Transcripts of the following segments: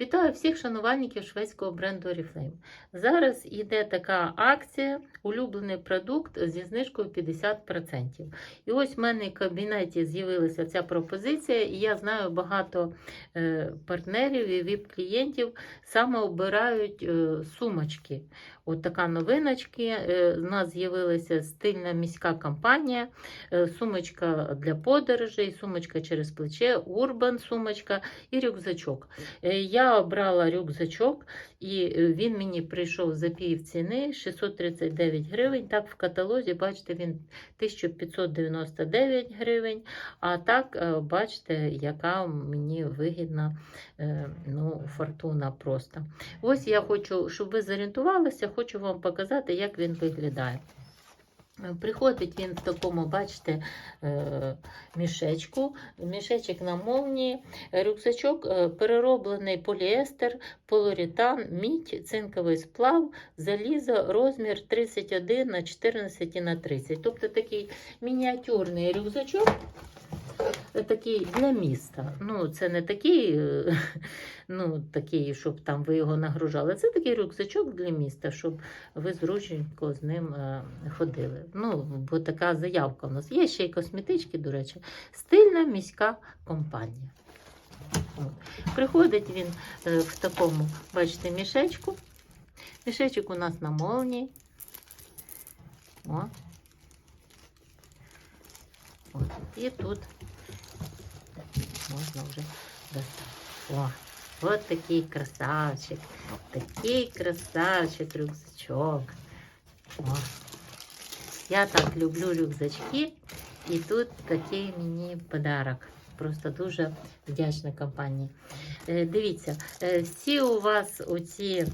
Вітаю всіх шанувальників шведського бренду Oriflame. Зараз йде така акція улюблений продукт зі знижкою 50%. І ось в мене в кабінеті з'явилася ця пропозиція, і я знаю багато е, партнерів і віп-клієнтів саме обирають е, сумочки. От така новиночки. Е, У нас з'явилася стильна міська кампанія, е, сумочка для подорожей, сумочка через плече, урбан сумочка і рюкзачок. Е, Я обрала рюкзачок, і е, він мені прийшов за пів ціни 639 гривень. Так, в каталозі, бачите, він 1599 гривень. А так, е, бачите, яка мені вигідна е, ну, фортуна просто. Ось я хочу, щоб ви зорієнтувалися, хочу вам показати, як він виглядає. Приходить він в такому, бачите, е, мішечку, мішечок на молнії, рюкзачок е, перероблений поліестер, поліуретан, мідь, цинковий сплав, залізо, розмір 31 на 14 на 30. Тобто такий мініатюрний рюкзачок. Е, Такий для міста. Ну, це не такий, е, ну, такий, щоб там ви його нагружали. Це такий рюкзачок для міста, щоб ви зручненько з ним е, ходили. Ну, бо така заявка у нас є ще й косметички, до речі, стильна міська компанія. Приходить він в такому, бачите, мішечку. Мішечок у нас на молнії. О. От. І тут можна вже достати. О, от такий красавчик. Такий красавчик рюкзачок. О. Я так люблю рюкзачки, і тут такий мені подарок. Просто дуже вдячна компанії. Е, дивіться, е, всі у вас оці,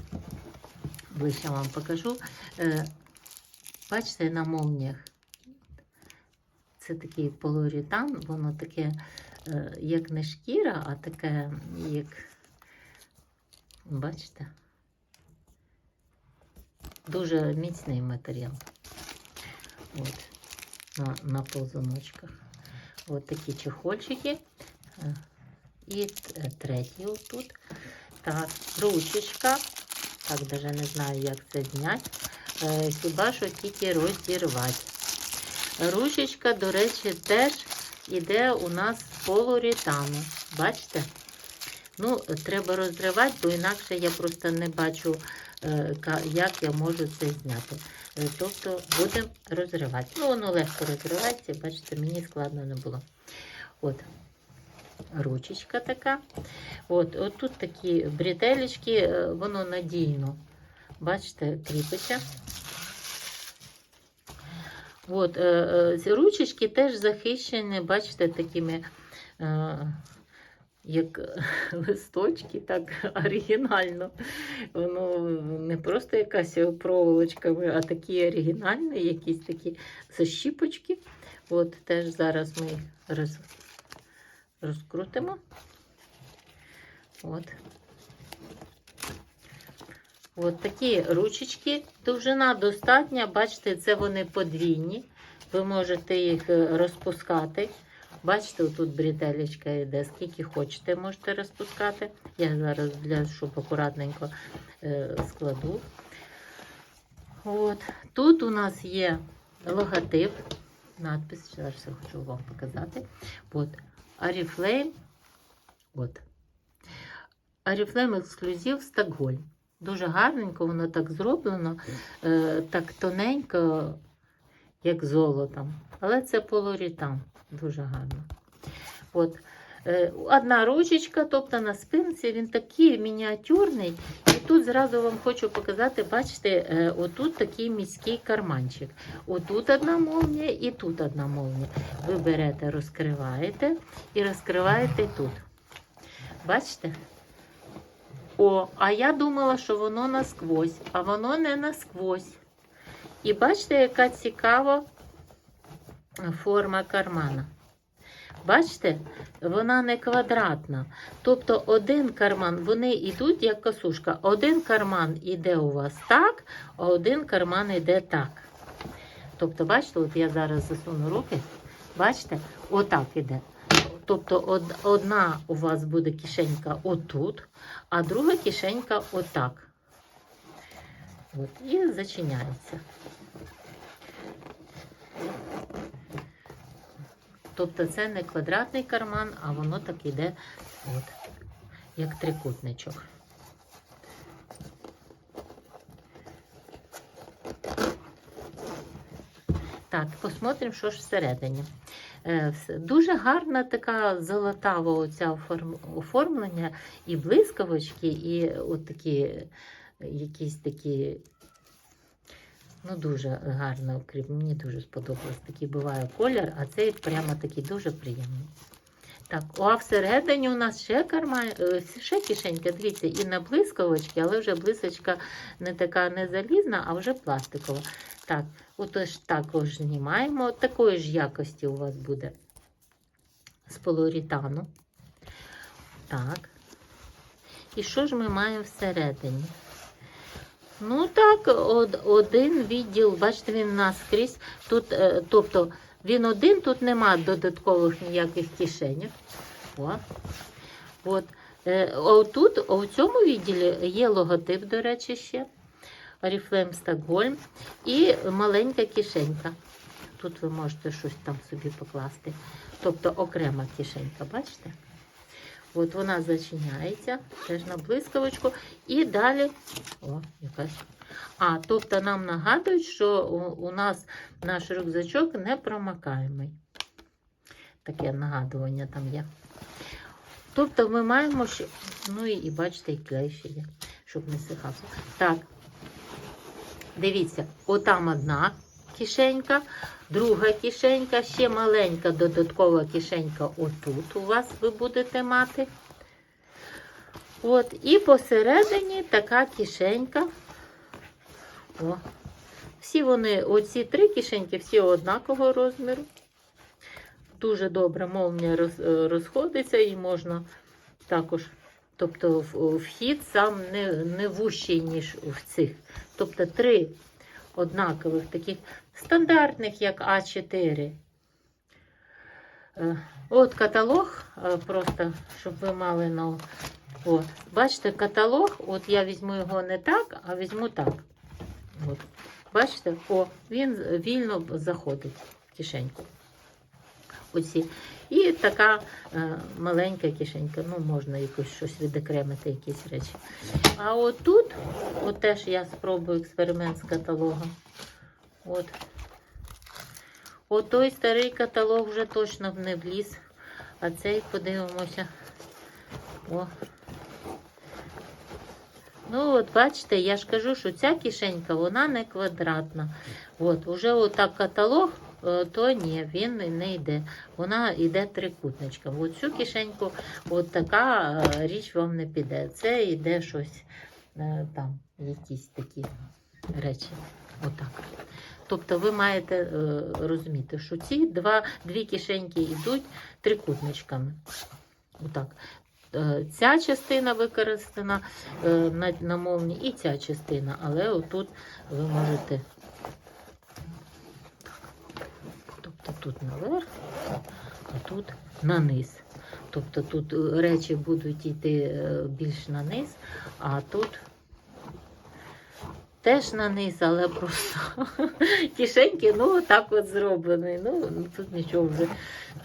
ближче вам покажу. Е, бачите, на молніях. Це такий полуретан, воно таке, е, як не шкіра, а таке, як. Бачите? Дуже міцний матеріал. От, на, на ползуночках. От такі чехольчики. Е, І е, третій отут. Так, ручечка. Так, даже не знаю, як це зняти. Хіба що тільки розірвати. Ручечка, до речі, теж іде у нас з полуретану. Бачите? Ну, треба розривати, бо інакше я просто не бачу, е, як я можу це зняти. Е, Тобто будемо розривати. Ну, воно легко розривається, бачите, мені складно не було. От. Ручечка така. От, от тут такі бретелечки, е, воно надійно. Бачите, кріпиться. От, е, е, ці ручечки теж захищені, бачите, такими, е, як листочки, так оригінально. Воно не просто якась проволочка, а такі оригінальні, якісь такі защіпочки. От, теж зараз ми їх роз, розкрутимо. От. От такі ручечки. Довжина достатня. Бачите, це вони подвійні. Ви можете їх е, розпускати. Бачите, тут бретелечка йде. Скільки хочете, можете розпускати. Я зараз для щоб акуратненько е, складу. От. Тут у нас є логотип. Надпис, зараз я хочу вам показати. От. Oriflame. От. Oriflame ексклюзив Стокгольм. Дуже гарненько, воно так зроблено, е, так тоненько, як золотом. Але це полуретан. Дуже гарно. От. Е, одна ручечка, тобто на спинці, він такий мініатюрний. І тут зразу вам хочу показати, бачите, е, отут такий міський карманчик. Отут одна молнія і тут одна молнія. Ви берете, розкриваєте і розкриваєте тут. Бачите? О, а я думала, що воно насквозь, а воно не насквозь. І бачите, яка цікава форма кармана. Бачите, вона не квадратна. Тобто один карман, вони йдуть як косушка. Один карман йде у вас так, а один карман йде так. Тобто, бачите, от я зараз засуну руки, бачите, отак іде. Тобто одна у вас буде кишенька отут, а друга кишенька отак. От, і зачиняється. Тобто це не квадратний карман, а воно так іде, от, як трикутничок. Так, посмотримо, що ж всередині. Е, Дуже гарна така золотава оця оформлення, і блискавочки, і от такі е, якісь такі. Ну, дуже гарно. Мені дуже сподобалось. Такий буває колір, а цей прямо такий дуже приємний. Так, а всередині у нас ще карман, е, ще кишенька, дивіться, і на блискавочки, але вже блисочка не така не залізна, а вже пластикова. Так, отож також знімаємо. Такої ж якості у вас буде з полуретану. Так. І що ж ми маємо всередині? Ну так, од, один відділ, бачите, він наскрізь. Тут, е, тобто, він один, тут нема додаткових ніяких кишенів. О. От. Е, а тут, у цьому відділі є логотип, до речі, ще. Oriflame Stockholm і маленька кишенька. Тут ви можете щось там собі покласти. Тобто окрема кишенька, бачите? От вона зачиняється, теж на блискавочку. І далі. О, якась. А, тобто нам нагадують, що у, нас наш рюкзачок не промакаємий. Таке нагадування там є. Тобто ми маємо ще. Ну і, і бачите, і клей ще є, щоб не сихався. Так, Дивіться, отам одна кишенька, друга кишенька, ще маленька додаткова кишенька отут у вас ви будете мати. От, і посередині така кишенька. О. Всі вони, оці три кишеньки, всі однакового розміру. Дуже добре молнія розходиться і можна також. Тобто вхід сам не, не вущий, ніж в цих. Тобто три однакових таких стандартних, як А4. Е, От каталог, е, просто щоб ви мали на. От. Бачите, каталог, от я візьму його не так, а візьму так. От. Бачите, о, він вільно заходить в кишеньку. Оці. І така е, маленька кишенька, ну можна якось щось відокремити, якісь речі. А от тут, от теж я спробую експеримент з каталогом. От. От старий каталог вже точно не вліз. А цей подивимося. О. Ну, от бачите, я ж кажу, що ця кишенька, вона не квадратна. От, уже отак каталог, то ні, він не йде. Вона йде трикутничка. От цю кишеньку, от така е, річ вам не піде. Це йде щось е, там, якісь такі речі. Отак. Тобто ви маєте е, розуміти, що ці два, дві кишеньки йдуть трикутничками. Отак. Е, Ця частина використана е, на, на мовні і ця частина, але отут ви можете. Тобто тут наверх, а тут на низ. Тобто тут е, речі будуть йти е, більш на низ, а тут теж на низ, але просто кишеньки, ну так от зроблені. Ну, тут нічого вже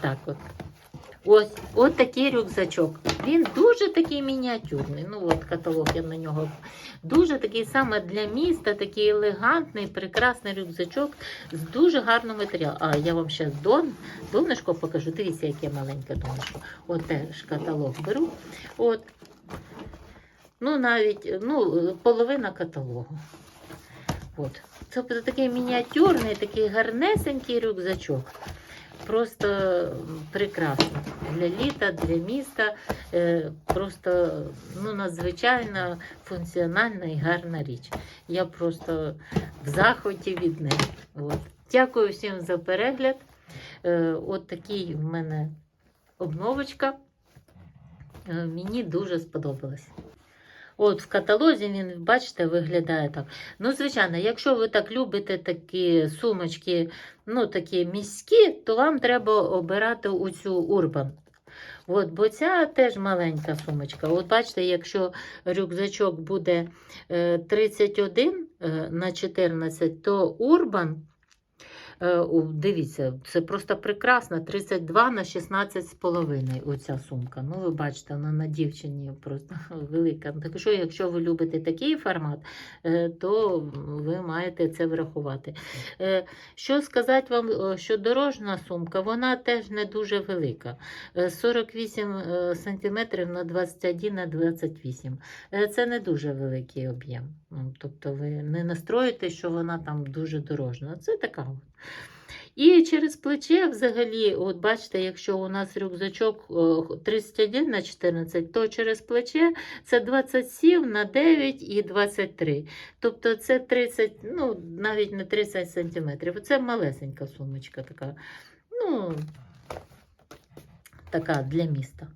так от. Ось, от такий рюкзачок. Він дуже такий мініатюрний. Ну, от каталог я на нього. Дуже такий саме для міста, такий елегантний, прекрасний рюкзачок з дуже гарного матеріалу. А я вам ще дон, донышко покажу. Дивіться, яке маленьке донышко. От теж каталог беру. От. Ну, навіть ну, половина каталогу. От. Це такий мініатюрний, такий гарнесенький рюкзачок. Просто прекрасно. Для літа, для міста. Е, просто ну, надзвичайно функціональна і гарна річ. Я просто в захваті від неї. От. Дякую всім за перегляд. Е, от такий в мене обновочка. Е, мені дуже сподобалось. От в каталозі він, бачите, виглядає так. Ну, звичайно, якщо ви так любите такі сумочки, ну такі міські, то вам треба обирати оцю Urban. От, бо ця теж маленька сумочка. От бачите, якщо рюкзачок буде е, 31 е, на 14, то Урбан. Е, Дивіться, це просто прекрасно. 32 на 16 з половиною оця сумка. Ну, ви бачите, вона на дівчині просто велика. Так що, якщо ви любите такий формат, е, то ви маєте це врахувати. Е, Що сказати вам, що дорожна сумка, вона теж не дуже велика. Е, 48 е, сантиметрів на 21 на 28. Е, Це не дуже великий об'єм. Тобто ви не настроїте, що вона там дуже дорожна. Це така. І через плече взагалі, от бачите, якщо у нас рюкзачок е, 31 на 14, то через плече це 27 на 9 і 23. Тобто це 30, ну навіть не 30 сантиметрів. Це малесенька сумочка така. Ну, така для міста.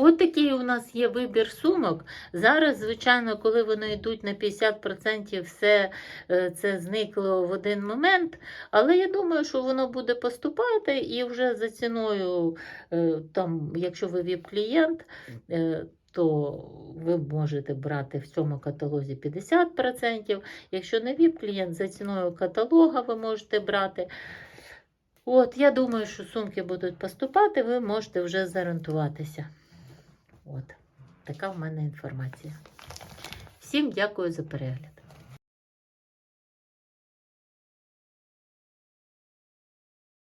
От такий у нас є вибір сумок. Зараз, звичайно, коли вони йдуть на 50%, все е, це зникло в один момент. Але я думаю, що воно буде поступати і вже за ціною, е, там, якщо ви ВІП-клієнт, е, то ви можете брати в цьому каталозі 50%. Якщо не ВІП-клієнт, за ціною каталога ви можете брати. От, я думаю, що сумки будуть поступати, ви можете вже зорієнтуватися. От, така в мене інформація. Всім дякую за перегляд.